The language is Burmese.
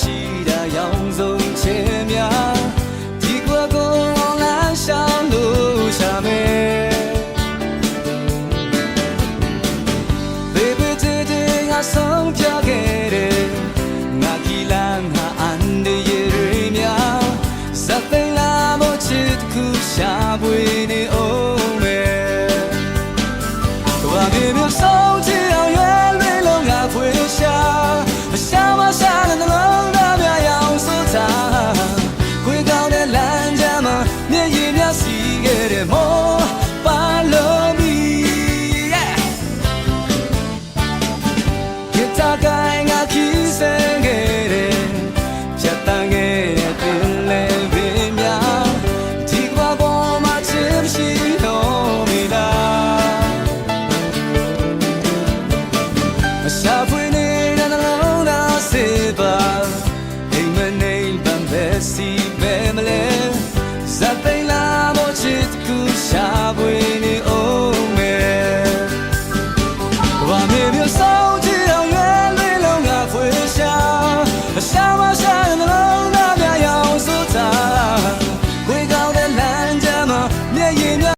ရှိတာရောင်စုံချင်များဒီကွယ်ကိုလာရှာလို့ရှာမယ် Baby today I song ပြခဲ့တယ်ငါကီလန်ဟာအန်ဒီရေများစတဲ့လာမချစ်ခုရှာပွေနေအောင်မယ် Baby မြေဆော ရှာဖွေ